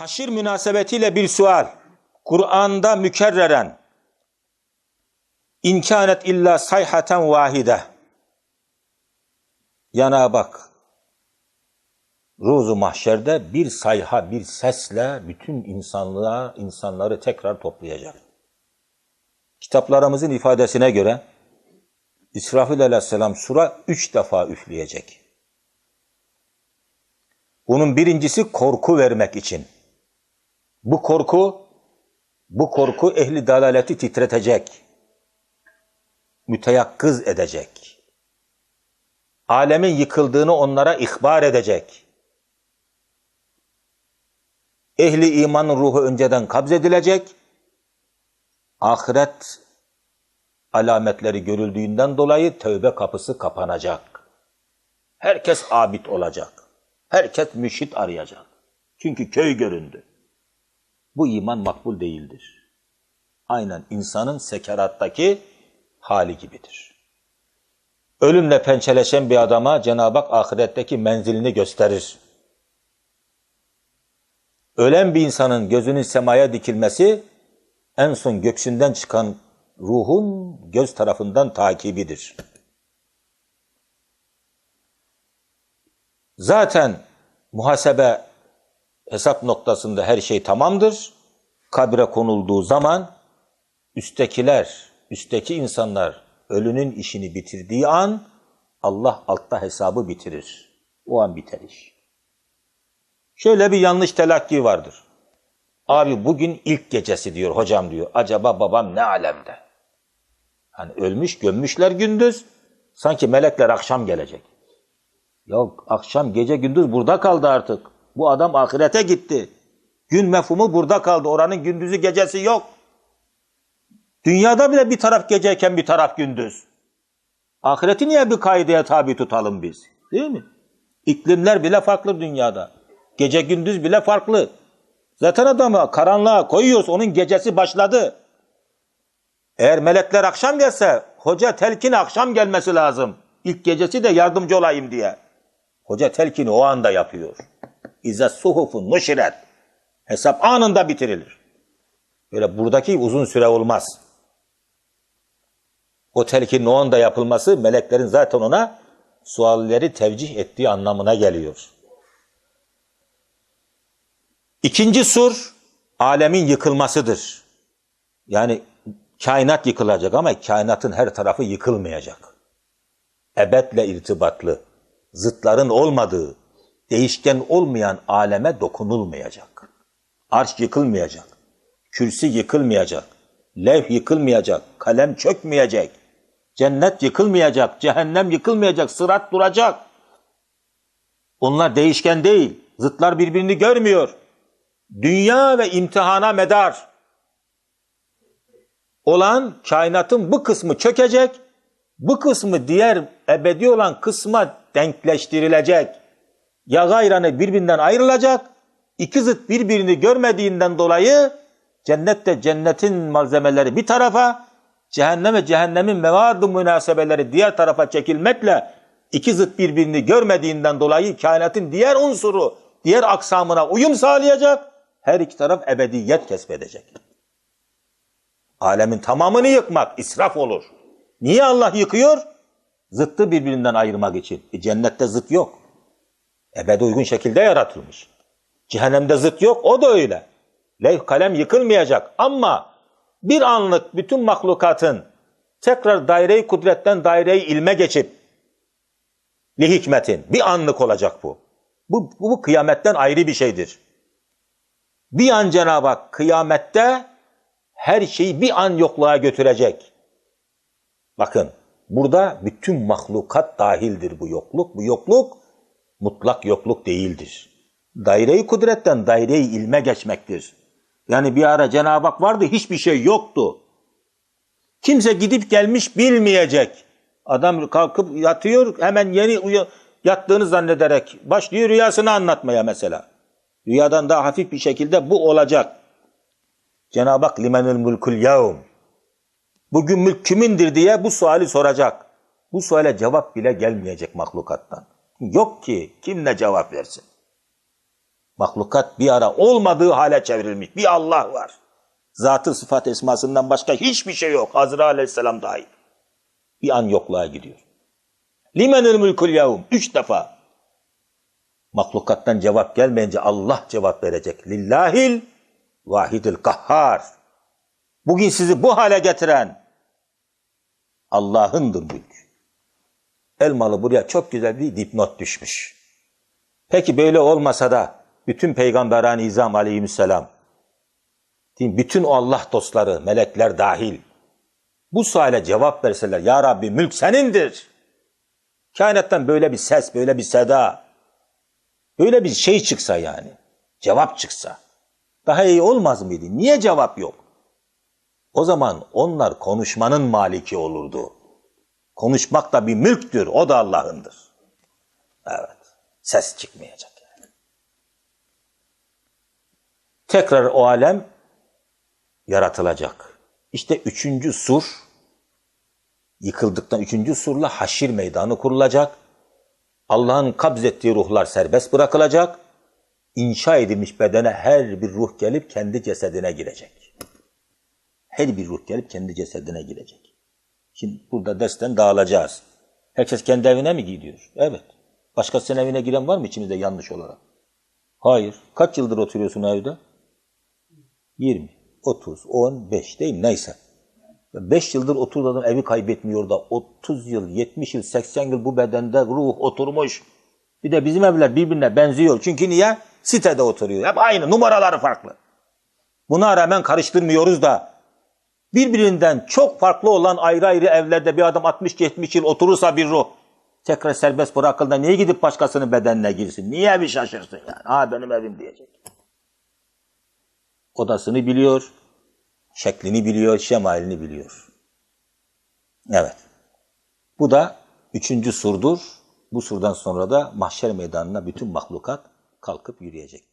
Haşir münasebetiyle bir sual. Kur'an'da mükerreren İmkanet illa sayhaten vahide. Yana bak. Ruzu mahşerde bir sayha, bir sesle bütün insanlığa, insanları tekrar toplayacak. Kitaplarımızın ifadesine göre İsrafil aleyhisselam sura üç defa üfleyecek. Bunun birincisi korku vermek için. Bu korku, bu korku ehli dalaleti titretecek. Müteyakkız edecek. Alemin yıkıldığını onlara ihbar edecek. Ehli imanın ruhu önceden kabz edilecek. Ahiret alametleri görüldüğünden dolayı tövbe kapısı kapanacak. Herkes abid olacak. Herkes müşit arayacak. Çünkü köy göründü. Bu iman makbul değildir. Aynen insanın sekerattaki hali gibidir. Ölümle pençeleşen bir adama Cenab-ı Hak ahiretteki menzilini gösterir. Ölen bir insanın gözünün semaya dikilmesi en son göksünden çıkan ruhun göz tarafından takibidir. Zaten muhasebe hesap noktasında her şey tamamdır. Kabre konulduğu zaman üsttekiler, üstteki insanlar ölünün işini bitirdiği an Allah altta hesabı bitirir. O an biter iş. Şöyle bir yanlış telakki vardır. Abi bugün ilk gecesi diyor hocam diyor. Acaba babam ne alemde? Hani ölmüş gömmüşler gündüz. Sanki melekler akşam gelecek. Yok akşam gece gündüz burada kaldı artık. Bu adam ahirete gitti. Gün mefhumu burada kaldı. Oranın gündüzü gecesi yok. Dünyada bile bir taraf geceyken bir taraf gündüz. Ahireti niye bir kaideye tabi tutalım biz? Değil mi? İklimler bile farklı dünyada. Gece gündüz bile farklı. Zaten adamı karanlığa koyuyoruz. Onun gecesi başladı. Eğer melekler akşam gelse hoca telkin akşam gelmesi lazım. İlk gecesi de yardımcı olayım diye. Hoca telkini o anda yapıyor. İze suhufun nuşiret. Hesap anında bitirilir. Böyle buradaki uzun süre olmaz. O telkinin o anda yapılması meleklerin zaten ona sualleri tevcih ettiği anlamına geliyor. İkinci sur alemin yıkılmasıdır. Yani kainat yıkılacak ama kainatın her tarafı yıkılmayacak. Ebedle irtibatlı, zıtların olmadığı, değişken olmayan aleme dokunulmayacak. Arş yıkılmayacak, kürsi yıkılmayacak, levh yıkılmayacak, kalem çökmeyecek, cennet yıkılmayacak, cehennem yıkılmayacak, sırat duracak. Onlar değişken değil, zıtlar birbirini görmüyor. Dünya ve imtihana medar. Olan kainatın bu kısmı çökecek, bu kısmı diğer ebedi olan kısma denkleştirilecek. Ya gayranı birbirinden ayrılacak, iki zıt birbirini görmediğinden dolayı cennette cennetin malzemeleri bir tarafa, cehennem ve cehennemin mevadı münasebeleri diğer tarafa çekilmekle iki zıt birbirini görmediğinden dolayı kainatın diğer unsuru, diğer aksamına uyum sağlayacak, her iki taraf ebediyet kesbedecek. Alemin tamamını yıkmak israf olur. Niye Allah yıkıyor? Zıttı birbirinden ayırmak için. E, cennette zıt yok. Ebede uygun şekilde yaratılmış. Cehennemde zıt yok, o da öyle. Levh kalem yıkılmayacak ama bir anlık bütün mahlukatın tekrar daire-i kudretten daire-i ilme geçip li hikmetin bir anlık olacak bu. Bu, bu, bu kıyametten ayrı bir şeydir. Bir an Cenab-ı Hak kıyamette her şeyi bir an yokluğa götürecek. Bakın burada bütün mahlukat dahildir bu yokluk. Bu yokluk mutlak yokluk değildir. Daire-i kudretten daire-i ilme geçmektir. Yani bir ara Cenab-ı Hak vardı hiçbir şey yoktu. Kimse gidip gelmiş bilmeyecek. Adam kalkıp yatıyor hemen yeni yattığını zannederek başlıyor rüyasını anlatmaya mesela. Rüyadan daha hafif bir şekilde bu olacak. Cenab-ı Hak limenül mulkul yevm. Bugün mülk kimindir diye bu suali soracak. Bu suale cevap bile gelmeyecek mahlukattan. Yok ki kim ne cevap versin. Mahlukat bir ara olmadığı hale çevrilmiş. Bir Allah var. Zatı sıfat esmasından başka hiçbir şey yok. Hazreti Aleyhisselam dahil. Bir an yokluğa gidiyor. Limenül mülkül yavum. Üç defa. Mahlukattan cevap gelmeyince Allah cevap verecek. Lillahil vahidil kahhar. Bugün sizi bu hale getiren Allah'ındır mülk. Elmalı buraya çok güzel bir dipnot düşmüş. Peki böyle olmasa da bütün peygamberan izam aleyhisselam, bütün Allah dostları, melekler dahil bu suale cevap verseler, Ya Rabbi mülk senindir. Kainattan böyle bir ses, böyle bir seda, böyle bir şey çıksa yani, cevap çıksa, daha iyi olmaz mıydı? Niye cevap yok? O zaman onlar konuşmanın maliki olurdu. Konuşmak da bir mülktür, o da Allah'ındır. Evet, ses çıkmayacak yani. Tekrar o alem yaratılacak. İşte üçüncü sur, yıkıldıktan üçüncü surla haşir meydanı kurulacak. Allah'ın kabzettiği ruhlar serbest bırakılacak. İnşa edilmiş bedene her bir ruh gelip kendi cesedine girecek. Her bir ruh gelip kendi cesedine girecek. Şimdi burada dersten dağılacağız. Herkes kendi evine mi gidiyor? Evet. Başkasının evine giren var mı içimizde yanlış olarak? Hayır. Kaç yıldır oturuyorsun evde? 20, 30, 15 değil mi? Neyse. 5 yıldır oturduğu adam evi kaybetmiyor da 30 yıl, 70 yıl, 80 yıl bu bedende ruh oturmuş. Bir de bizim evler birbirine benziyor. Çünkü niye? Sitede oturuyor. Hep aynı. Numaraları farklı. Buna rağmen karıştırmıyoruz da birbirinden çok farklı olan ayrı ayrı evlerde bir adam 60-70 yıl oturursa bir ruh tekrar serbest bırakıldığında niye gidip başkasının bedenine girsin? Niye bir şaşırsın yani? Ha benim evim diyecek. Odasını biliyor, şeklini biliyor, şemalini biliyor. Evet. Bu da üçüncü surdur. Bu surdan sonra da mahşer meydanına bütün mahlukat kalkıp yürüyecek.